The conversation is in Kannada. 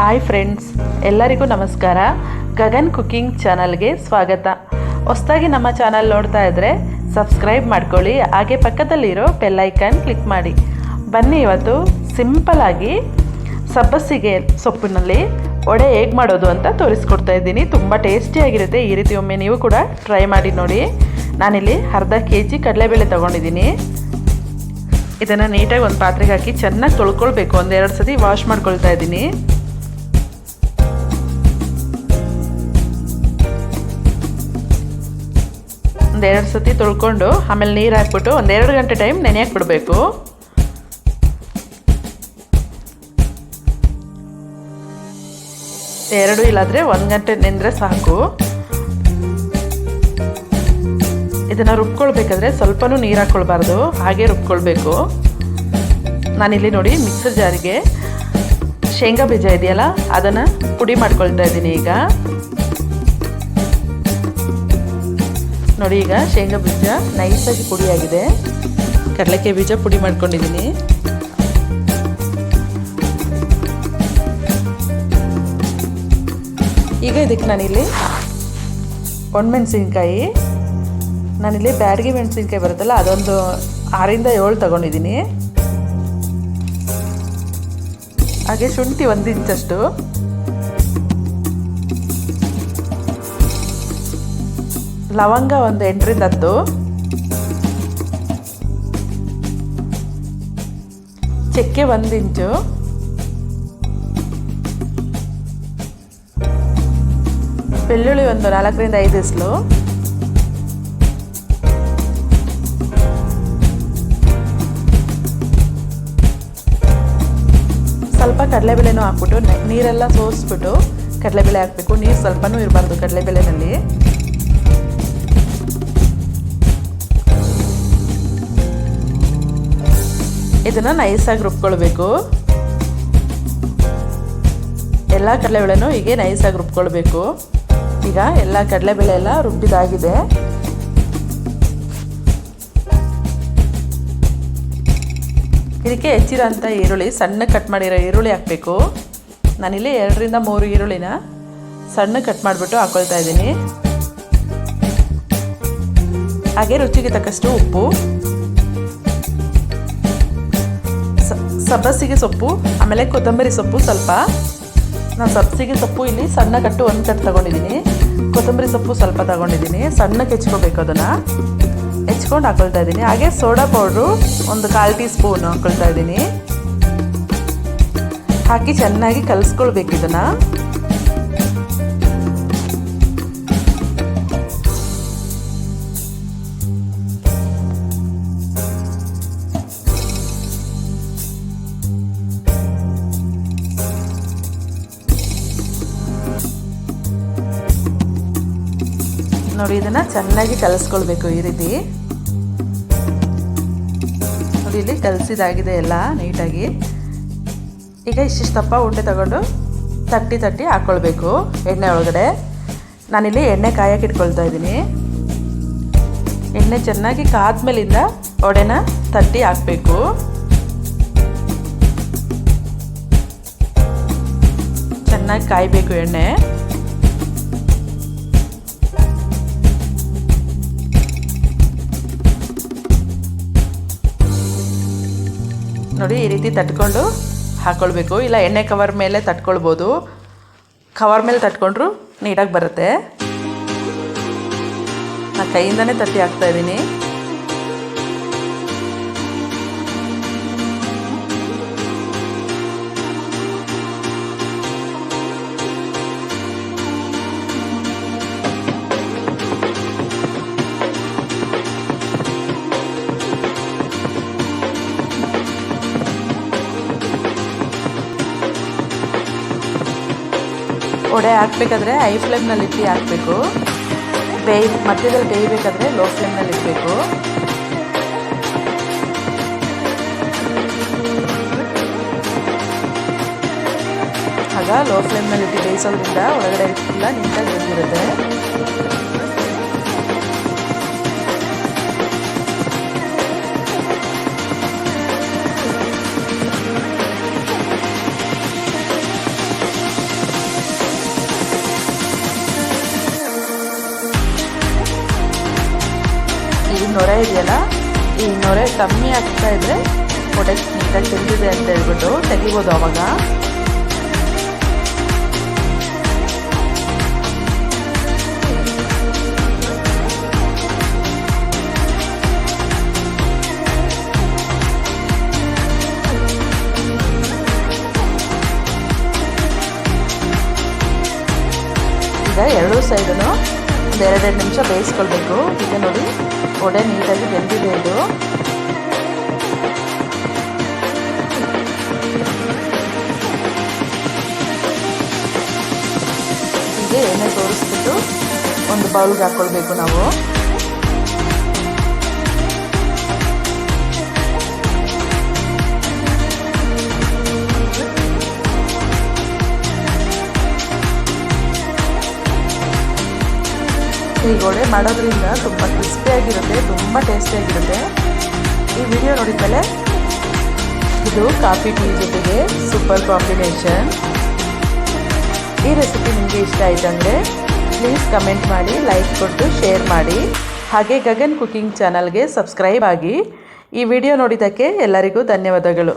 ಹಾಯ್ ಫ್ರೆಂಡ್ಸ್ ಎಲ್ಲರಿಗೂ ನಮಸ್ಕಾರ. ಗಗನ್ ಕುಕ್ಕಿಂಗ್ ಚಾನಲ್ಗೆ ಸ್ವಾಗತ. ಹೊಸದಾಗಿ ನಮ್ಮ ಚಾನಲ್ ನೋಡ್ತಾ ಇದ್ದರೆ ಸಬ್ಸ್ಕ್ರೈಬ್ ಮಾಡ್ಕೊಳ್ಳಿ, ಹಾಗೆ ಪಕ್ಕದಲ್ಲಿರೋ ಬೆಲ್ಲೈಕನ್ ಕ್ಲಿಕ್ ಮಾಡಿ. ಬನ್ನಿ ಇವತ್ತು ಸಿಂಪಲ್ ಆಗಿ ಸಬ್ಬಸಿಗೆ ಸೊಪ್ಪಿನಲ್ಲಿ ವಡೆ ಹೇಗೆ ಮಾಡೋದು ಅಂತ ತೋರಿಸ್ಕೊಡ್ತಾ ಇದ್ದೀನಿ. ತುಂಬ ಟೇಸ್ಟಿಯಾಗಿರುತ್ತೆ ಈ ರೀತಿ ಒಮ್ಮೆ ನೀವು ಕೂಡ ಟ್ರೈ ಮಾಡಿ ನೋಡಿ. ನಾನಿಲ್ಲಿ ಅರ್ಧ ಕೆ ಜಿ ಕಡಲೆಬೇಳೆ ತೊಗೊಂಡಿದ್ದೀನಿ. ಇದನ್ನು ನೀಟಾಗಿ ಒಂದು ಪಾತ್ರೆಗೆ ಹಾಕಿ ಚೆನ್ನಾಗಿ ತೊಳ್ಕೊಳ್ಬೇಕು. ಒಂದೆರಡು ಸತಿ ವಾಶ್ ಮಾಡ್ಕೊಳ್ತಾ ಇದ್ದೀನಿ. ಒಂದೆರಡು ಸತಿ ತೊಳ್ಕೊಂಡು ಆಮೇಲೆ ನೀರು ಹಾಕ್ಬಿಟ್ಟು ಒಂದೆರಡು ಗಂಟೆ ಟೈಮ್ ನೆನೆಯಕ್ಕೆ ಬಿಡಬೇಕು. ಎರಡು ಇಲ್ಲಾದರೆ ಒಂದು ಗಂಟೆ ನೆಂದರೆ ಸಾಕು. ಇದನ್ನು ರುಬ್ಕೊಳ್ಬೇಕಾದ್ರೆ ಸ್ವಲ್ಪನೂ ನೀರು ಹಾಕ್ಕೊಳ್ಬಾರ್ದು ಹಾಗೆ ರುಬ್ಕೊಳ್ಬೇಕು. ನಾನಿಲ್ಲಿ ನೋಡಿ ಮಿಕ್ಸರ್ ಜಾರಿಗೆ ಶೇಂಗಾ ಬೀಜ ಇದೆಯಲ್ಲ, ಅದನ್ನು ಪುಡಿ ಮಾಡ್ಕೊಳ್ತಾ ಇದ್ದೀನಿ ಈಗ. ನೋಡಿ ಈಗ ಶೇಂಗಾ ಬೀಜ ನೈಸಾಗಿ ಪುಡಿಯಾಗಿದೆ. ಕಡಲೆಕಾಯಿ ಬೀಜ ಪುಡಿ ಮಾಡ್ಕೊಂಡಿದ್ದೀನಿ. ಈಗ ಇದಕ್ಕೆ ನಾನಿಲ್ಲಿ ಒಣಮೆಣಸಿನ್ಕಾಯಿ. ನಾನಿಲ್ಲಿ ಬ್ಯಾಡಗಿ ಮೆಣಸಿನ್ಕಾಯಿ ಬರುತ್ತಲ್ಲ, ಅದೊಂದು ಆರಿಂದ ಏಳು ತಗೊಂಡಿದ್ದೀನಿ. ಹಾಗೆ ಶುಂಠಿ ಒಂದು ಇಂಚಷ್ಟು. ಲವಂಗ ಒಂದು ಎಂಟರಿಂದ ಹತ್ತು ಚಕ್ಕೆ ಒಂದು ಇಂಚು ಬೆಳ್ಳುಳ್ಳಿ ಒಂದು ನಾಲ್ಕರಿಂದ ಐದು ಇಸ್ಲು ಸ್ವಲ್ಪ ಕಡಲೆಬೇಳೆನೂ ಹಾಕ್ಬಿಟ್ಟು ನೀರೆಲ್ಲ ಸೋಸ್ಬಿಟ್ಟು ಕಡಲೆಬೇಳೆ ಹಾಕಬೇಕು ನೀರು ಸ್ವಲ್ಪನೂ ಇರಬಾರ್ದು ಕಡಲೆಬೇಳೆನಲ್ಲಿ ಇದನ್ನು ನೈಸಾಗಿ ರುಬ್ಕೊಳ್ಬೇಕು. ಎಲ್ಲ ಕಡಲೆಬೇಳೆನೂ ಹೀಗೆ ನೈಸಾಗಿ ರುಬ್ಕೊಳ್ಬೇಕು. ಈಗ ಎಲ್ಲ ಕಡಲೆಬೇಳೆ ಎಲ್ಲ ರುಬ್ಬಿದಾಗಿದೆ. ಇದಕ್ಕೆ ಹೆಚ್ಚಿರೋಂಥ ಈರುಳ್ಳಿ, ಸಣ್ಣ ಕಟ್ ಮಾಡಿರೋ ಈರುಳ್ಳಿ ಹಾಕಬೇಕು. ನಾನಿಲ್ಲಿ ಎರಡರಿಂದ ಮೂರು ಈರುಳ್ಳಿನ ಸಣ್ಣ ಕಟ್ ಮಾಡಿಬಿಟ್ಟು ಹಾಕೊಳ್ತಾ ಇದ್ದೀನಿ. ಹಾಗೆ ರುಚಿಗೆ ತಕ್ಕಷ್ಟು ಉಪ್ಪು. ಸಬ್ಬಸಿಗೆ ಸೊಪ್ಪು, ಆಮೇಲೆ ಕೊತ್ತಂಬರಿ ಸೊಪ್ಪು ಸ್ವಲ್ಪ. ನಾನು ಸಬ್ಸಿಗೆ ಸೊಪ್ಪು ಇಲ್ಲಿ ಸಣ್ಣ ಕಟ್ಟು ಒಂದು ಕಟ್ಟು ತೊಗೊಂಡಿದ್ದೀನಿ ಕೊತ್ತಂಬರಿ ಸೊಪ್ಪು ಸ್ವಲ್ಪ ತೊಗೊಂಡಿದ್ದೀನಿ ಸಣ್ಣಕ್ಕೆ ಹೆಚ್ಕೋಬೇಕು ಅದನ್ನು. ಹೆಚ್ಕೊಂಡು ಹಾಕೊಳ್ತಾ ಇದ್ದೀನಿ ಹಾಗೆ ಸೋಡಾ ಪೌಡ್ರು ಒಂದು ಕಾಲು ಟೀ ಸ್ಪೂನು ಹಾಕೊಳ್ತಾ ಇದ್ದೀನಿ ಹಾಕಿ ಚೆನ್ನಾಗಿ ಕಲಿಸ್ಕೊಳ್ಬೇಕು ಇದನ್ನು. ನೋಡಿ, ಇದನ್ನು ಚೆನ್ನಾಗಿ ಕಲಿಸ್ಕೊಳ್ಬೇಕು ಈ ರೀತಿ. ನೋಡಿ, ಇಲ್ಲಿ ಕಲಸಿದಾಗಿದೆ ಎಲ್ಲ ನೀಟಾಗಿ. ಈಗ ಇಷ್ಟಿಷ್ಟು ದಪ್ಪ ಉಂಡೆ ತಗೊಂಡು ತಟ್ಟಿ ತಟ್ಟಿ ಹಾಕ್ಕೊಳ್ಬೇಕು ಎಣ್ಣೆ ಒಳಗಡೆ. ನಾನಿಲ್ಲಿ ಎಣ್ಣೆ ಕಾಯಕ್ಕೆ ಇಟ್ಕೊಳ್ತಾ ಇದ್ದೀನಿ. ಎಣ್ಣೆ ಚೆನ್ನಾಗಿ ಕಾದ್ಮೇಲಿಂದ ಒಡೆನ ತಟ್ಟಿ ಹಾಕಬೇಕು. ಚೆನ್ನಾಗಿ ಕಾಯಬೇಕು ಎಣ್ಣೆ. ನೋಡಿ ಈ ರೀತಿ ತಟ್ಕೊಂಡು ಹಾಕ್ಕೊಳ್ಬೇಕು ಇಲ್ಲ, ಎಣ್ಣೆ ಕವರ್ ಮೇಲೆ ತಟ್ಕೊಳ್ಬೋದು. ಕವರ್ ಮೇಲೆ ತಟ್ಕೊಂಡ್ರು ನೀಟಾಗಿ ಬರುತ್ತೆ. ನಾನು ಕೈಯಿಂದನೇ ತಟ್ಟಿ ಹಾಕ್ತಾ ವಡೆ ಹಾಕ್ಬೇಕಾದ್ರೆ ಹೈ ಫ್ಲೇಮ್ನಲ್ಲಿ ಇಟ್ಟು ಹಾಕಬೇಕು. ಬೇಯ್ ಮಧ್ಯದಲ್ಲಿ ಬೇಯಬೇಕಾದ್ರೆ ಲೋ ಫ್ಲೇಮ್ನಲ್ಲಿ ಇಡಬೇಕು ಆಗ ಲೋ ಫ್ಲೇಮ್ನಲ್ಲಿ ಇಟ್ಟು ಬೇಯಿಸೋದ್ರಿಂದ ಒಳಗಡೆ ಎಲ್ಲ ನೀಟಾಗಿ ಬಂದಿರುತ್ತೆ. ಇದೆಯಲ್ಲ? ಈ ನೊರೆ ಕಮ್ಮಿ ಆಗ್ತಾ ಇದ್ರೆ ಹೊಡೆ ನೀಟಾಗಿ ತಿಂದಿದೆ ಅಂತ ಹೇಳ್ಬಿಟ್ಟು ತೆಗಿಬೋದು ಅವಾಗ. ಎರಡು ಸೈಡೂ ಒಂದು ಎರಡೆರಡು ನಿಮಿಷ ಬೇಯಿಸ್ಕೊಳ್ಬೇಕು. ಈಗ ನೋಡಿ, ಒಡೆ ನೀಟಾಗಿ ಬೆಂದಿದೆ ಇದು. ಹೀಗೆ ಎಣ್ಣೆ ತೋರಿಸ್ಬಿಟ್ಟು ಒಂದು ಬೌಲ್ಗೆ ಹಾಕ್ಕೊಳ್ಬೇಕು ನಾವು. ಈ ಗೋಡೆ ಮಾಡೋದ್ರಿಂದ ತುಂಬ ಕ್ರಿಸ್ಪಿಯಾಗಿರುತ್ತೆ, ತುಂಬ ಟೇಸ್ಟಿಯಾಗಿರುತ್ತೆ. ಈ ವಿಡಿಯೋ ನೋಡಿದ್ಮೇಲೆ ಇದು ಕಾಫಿ ಟೀ ಜೊತೆಗೆ ಸೂಪರ್ ಕಾಂಬಿನೇಷನ್. ಈ ರೆಸಿಪಿ ನಿಮಗೆ ಇಷ್ಟ ಆಯ್ತಂದರೆ ಪ್ಲೀಸ್ ಕಮೆಂಟ್ ಮಾಡಿ ಲೈಕ್ ಕೊಟ್ಟು ಶೇರ್ ಮಾಡಿ. ಹಾಗೆ ಗಗನ್ ಕುಕಿಂಗ್ ಚಾನಲ್ಗೆ ಸಬ್ಸ್ಕ್ರೈಬ್ ಆಗಿ ಈ ವಿಡಿಯೋ ನೋಡಿದ್ದಕ್ಕೆ ಎಲ್ಲರಿಗೂ ಧನ್ಯವಾದಗಳು.